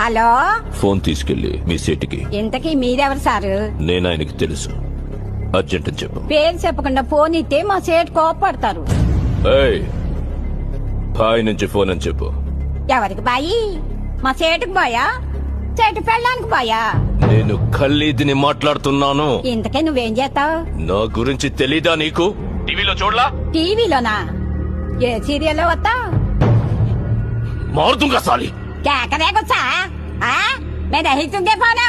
Hello? Phone తీసుకెళ్ళి మీ సీటుకి. ఇంతకీ మీరెవరు సారు? నేను ఆయనకి తెలుసు. అర్జెంట్ అని చెప్పు. పేరు చెప్పకుండా ఫోన్ ఇస్తే మా సేటు కోపడతారు ఏయ్! బాయ్ నుంచి ఫోన్ అని చెప్పు. ఎవరికి బాయి? మా సేటుకు బాయా? సేటు పెళ్ళానికి బాయా? నేను ఖల్లీదిని మాట్లాడుతున్నాను. ఇంతకే నువ్వేం చేస్తావు? నా గురించి తెలీదా నీకు? టీవీలో చూడలా? టీవీలోనా? ఏ సీరియల్లో వస్తావు? మారుతుంగా సాలి. కేకరేకొచ్చా మేము దహిస్తుందే ఫోను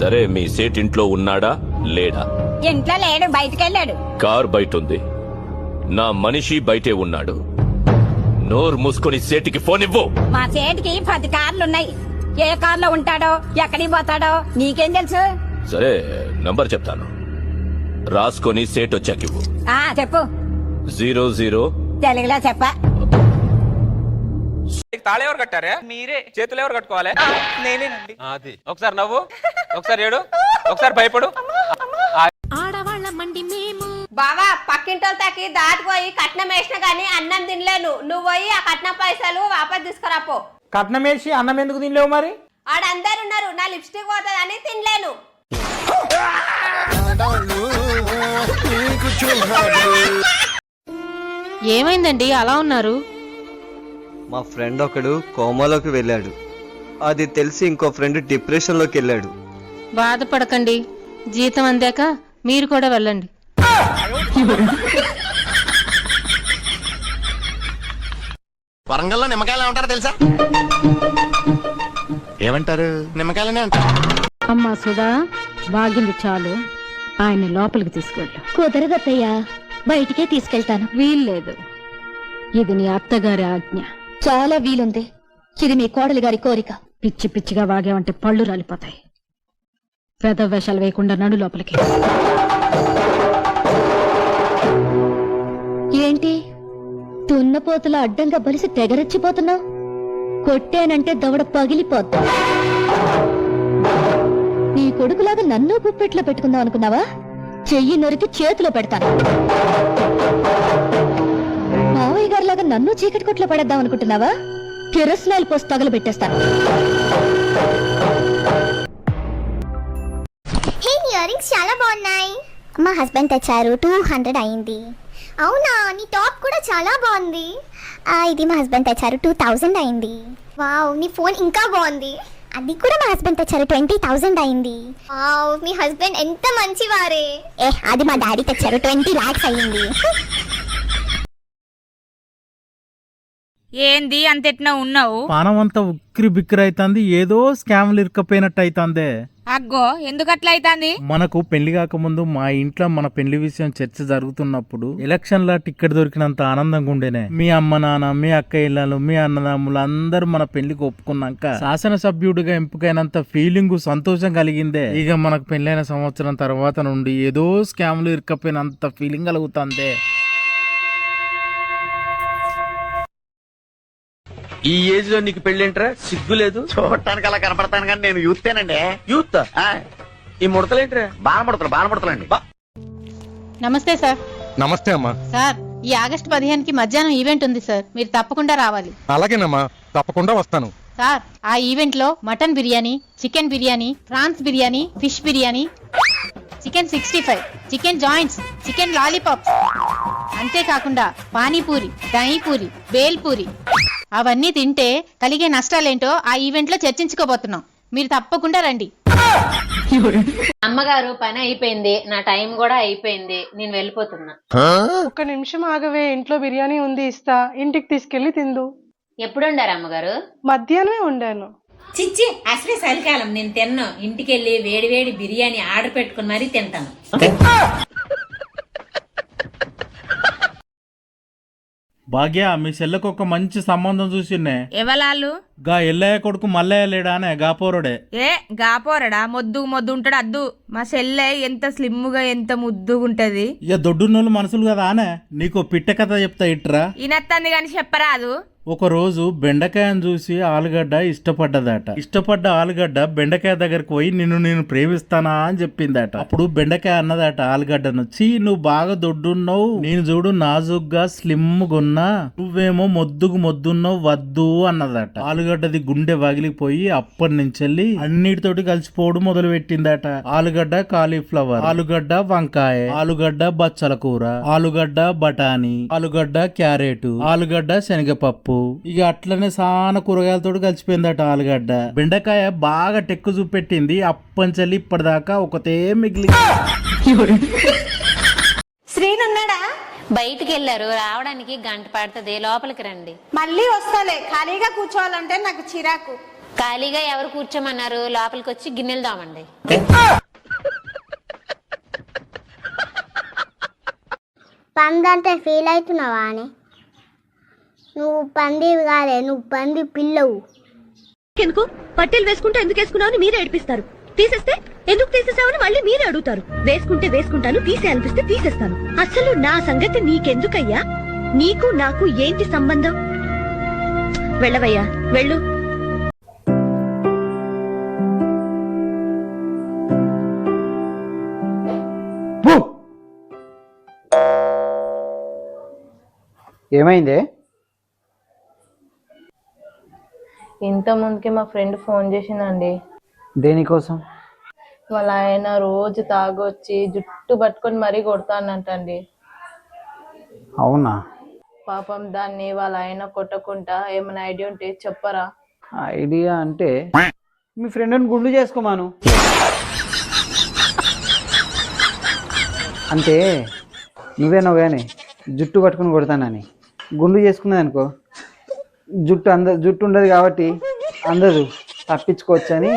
సరే మీ సేట్ ఇంట్లో ఉన్నాడా లేడా? ఇంట్లో లేడు బయటికెళ్ళాడు. కార్ బయట ఉంది నా మనిషి బయటే ఉన్నాడు. నోరు మూసుకొని సేటికి ఫోన్ ఇవ్వు. మా సేటుకి పది కార్లున్నాయి. ఏ కార్లో ఉంటాడో ఎక్కడికి పోతాడో నీకేం తెలుసు? సరే నంబర్ చెప్తాను. రాసుకొని సేట్ వచ్చాక ఇవ్వు ఆ చెప్పు. జీరో జీరో తెలుగులో చెప్ప. తాళం ఎవరు కట్టారే? మీరే. చేతులు ఎవరు కట్టుకోవాలి? నేనేనండి. అది. ఒకసారి నవ్వు. ఒకసారి ఏడు. ఒకసారి భయపడు. ఆడవాళ్ళమండి మేము. బావా పక్కింటోళ్ళకి దాటిపోయి కట్నం వేసిన గానీ అన్నం తినలేను. నువ్వు పోయి ఆ కట్నం పైసలు వాపస్ తీసుకురాపో కట్నం వేసి అన్నం ఎందుకు తినలేవు మరి? ఆడందరు ఉన్నారు నా లిప్స్టిక్ పోతుందని తినలేను. ఏమైందండి? అలా ఉన్నారు? మా ఫ్రెండ్ ఒకడు కోమాలోకి వెళ్ళాడు. అది తెలిసి ఇంకో ఫ్రెండ్ డిప్రెషన్లోకి వెళ్ళాడు. బాధపడకండి. జీతం అందాక మీరు కూడా వెళ్ళండి. వరంగల్లో నిమ్మకాయలు ఏమంటారో తెలుసా? ఏమంటారు? నిమ్మకాయలనే అంటారు. అమ్మా సుధా బాగింది చాలు. ఆయన లోపలికి తీసుకెళ్ళు కుదరదత్తయ్యా బయటికే తీసుకెళ్తాను. వీల్లేదు. ఇది నీ అత్తగారి ఆజ్ఞ. చాలా వీలుంది. ఇది మీ కోడలి గారి కోరిక. పిచ్చి పిచ్చిగా వాగేవంటే పళ్ళు రాలిపోతాయి. వేషాలు వేయకుండా నడు లోపలికి. ఏంటి? తున్నపోతుల అడ్డంగా బలిసి తెగరెచ్చిపోతున్నావు? కొట్టానంటే దవడ పగిలిపోద్దా. నీ కొడుకులాగా నన్ను గుప్పెట్లో పెట్టుకుందాం అనుకున్నావా? చెయ్యి నొరికి చేతిలో పెడతాను. మావయ్య గారిలాగా నన్ను చీకటి కొట్లో పడేద్దాం అనుకుంటున్నావా? కిరస్నాయిల్ పోసి తగలబెట్టేస్తాను. హే చాలా బాగున్నాయి. మా హస్బెండ్ తెచ్చారు టూ హండ్రెడ్ అయింది. అవునా నీ టాప్ కూడా చాలా బాగుంది. ఆ, ఇది మా హస్బెండ్ తెచ్చారు టూ థౌజండ్ అయింది. వావ్ నీ ఫోన్ ఇంకా బాగుంది. అది కూడా మా హస్బెండ్ తెచ్చారు ట్వంటీ థౌజండ్ అయింది. వావ్ మీ హస్బెండ్ ఎంత మంచివారే. ఏ అది మా డాడీ తెచ్చారు ట్వంటీ లాక్స్ అయింది. ఏంది అంతెట్నా ఉన్నావు? పానం అంతా ఉక్కిరి బిక్కిరి అవుతుంది ఏదో స్కామ్లు ఇరుక్కపోయినట్టు అవుతుంది అగ్గో ఎందుకు అట్లా అయితాంది మనకు పెళ్ళి కాకముందు మా ఇంట్లో మన పెళ్ళి విషయం చర్చ జరుగుతున్నప్పుడు ఎలక్షన్ లా టికెట్ దొరికినంత ఆనందంగా ఉండేనే మీ అమ్మ నాన్న మీ అక్క ఇళ్ళలు మీ అన్నదమ్ములు అందరూ మన పెళ్ళికి ఒప్పుకున్నాక శాసనసభ్యుడిగా ఎంపికైనంత ఫీలింగ్ సంతోషం కలిగిందే. ఇక మనకు పెళ్ళైన సంవత్సరం తర్వాత నుండి ఏదో స్కామ్లు ఇరుక్కపోయినంత ఫీలింగ్ కలుగుతుంది. ఈ ఏజ్లో నీకు పెళ్ళేంట్రా? సిగ్గు లేదు? చూడటానికి అలా కనపడతాను కానీ నేను యూత్తేనండి యూత్ ఈ ముడతలేంట్రా? బాగా ముడతలు బాగా ముడతలండి. నమస్తే సార్. నమస్తే అమ్మా. సార్ ఈ ఆగస్టు పదిహేనుకి మధ్యాహ్నం ఈవెంట్ ఉంది సార్. మీరు తప్పకుండా రావాలి. అలాగేనమ్మా. తప్పకుండా వస్తాను. సార్ ఆ ఈవెంట్లో mutton biryani chicken biryani prawns biryani fish biryani chicken sixty five chicken joints chicken lollipops. అంతేకాకుండా పానీపూరి దహీపూరి బేల్పూరి. అవన్నీ తింటే కలిగే నష్టాలేంటో ఆ ఈవెంట్లో చర్చించుకోబోతున్నాం. మీరు తప్పకుండా రండి. అమ్మగారు పని అయిపోయింది. నా టైం కూడా అయిపోయింది. నేను వెళ్ళిపోతున్నా. ఒక నిమిషం ఆగవే. ఇంట్లో బిర్యానీ ఉంది ఇస్తా. ఇంటికి తీసుకెళ్ళి తిందు. ఎప్పుడు ఉండారు అమ్మగారు? మధ్యాహ్నమే ఉండాను చిచ్చి అసలే చలికాలం నేను తిన్ను. ఇంటికెళ్ళి వేడి వేడి బిర్యానీ ఆర్డర్ పెట్టుకుని మరీ తింటాను. భాగ్య మీ చెల్లెకు ఒక మంచి సంబంధం చూసిన్నే ఎవలాళ్ళు గా ఎల్లయ్య కొడుకు మల్లయ్య లేడానే గాపోరుడే. ఏ గాపోరడా? మొద్దు మొద్దు ఉంటాడు అద్దు. మా చెల్లె ఎంత స్లిమ్గా ఎంత ముద్దుగా ఉంటది ఇక దొడ్డున్నోళ్ళు మనుషులు కదా ఆనే నీకు పిట్ట కథ చెప్తా ఇట్రా. ఈనత్తంది గాని చెప్పరాదు. ఒకరోజు బెండకాయను చూసి ఆలుగడ్డ ఇష్టపడ్డదట. ఇష్టపడ్డ ఆలుగడ్డ బెండకాయ దగ్గరకు పోయి నిన్ను నేను ప్రేమిస్తానా? అని చెప్పిందట. అప్పుడు బెండకాయ అన్నదట ఆలుగడ్డను చీ నువ్వు బాగా దొడ్డున్నావు. నేను చూడు నాజుగ్గా స్లిమ్గున్నా. నువ్వేమో మొద్దుకు మొద్దున్నావు వద్దు అన్నదట. ఆలుగడ్డది గుండె వగిలిపోయి అప్పటి నుంచి అన్నిటితోటి కలిసిపోవడం మొదలు పెట్టిందట ఆలుగడ్డ కాలీఫ్లవర్ ఆలుగడ్డ వంకాయ ఆలుగడ్డ బచ్చల కూర ఆలుగడ్డ బఠానీ ఆలుగడ్డ క్యారెట్ ఆలుగడ్డ శనగపప్పు ఇక అట్లనే సాన కూరగాయలతో కలిసిపోయిందట ఆలుగడ్డ. బెండకాయ బాగా టెక్కు చూపెట్టింది. అప్పంచల్లి ఇప్పటిదాకా ఒకతే మిగిలి శ్రీనున్నాడా బయటికి వెళ్ళారు రావడానికి గంట పడుతుంది. లోపలికి రండి. మళ్ళీ వస్తాలే. ఖాళీగా కూర్చోవాలంటే నాకు చిరాకు. ఖాళీగా ఎవరు కూర్చోమన్నారు? లోపలికి వచ్చి గిన్నెలు దామండి పందంటే ఫీల్ అవుతున్నావా అని? నువ్వు పందివి కాదే నువ్వు పంది పిల్లవు. ఎందుకు? పట్టెలు వేసుకుంటే ఎందుకు వేసుకున్నావు అని మీరే ఏడిపిస్తారు. తీసేస్తే ఎందుకు తీసేసావని మళ్ళీ మీరే అడుగుతారు. వేసుకుంటే వేసుకుంటాను తీసే అనిపిస్తే తీసేస్తాను. అసలు నా సంగతి నీకెందుకయ్యా? నీకు నాకు ఏంటి సంబంధం? వెళ్ళవయ్యా వెళ్ళు. ఏమైంది? ఇంత ముందుకి మా ఫ్రెండ్ ఫోన్ చేసిందండి. దేనికోసం? వాళ్ళ ఆయన రోజు తాగొచ్చి జుట్టు పట్టుకొని మరీ కొడతానంటండి. అవునా? పాపం దాన్ని వాళ్ళ ఆయన కొట్టకుండా ఏమైనా ఐడియా ఉంటే చెప్పరా? ఐడియా అంటే మీ ఫ్రెండ్ని గుండు చేసుకోమాను. అంటే నువ్వేనో కానీ జుట్టు పట్టుకుని కొడతానని. గుండు చేసుకున్నది అనుకో. జుట్టు అంద జుట్టు ఉండదు కాబట్టి అందదు తప్పించుకోవచ్చని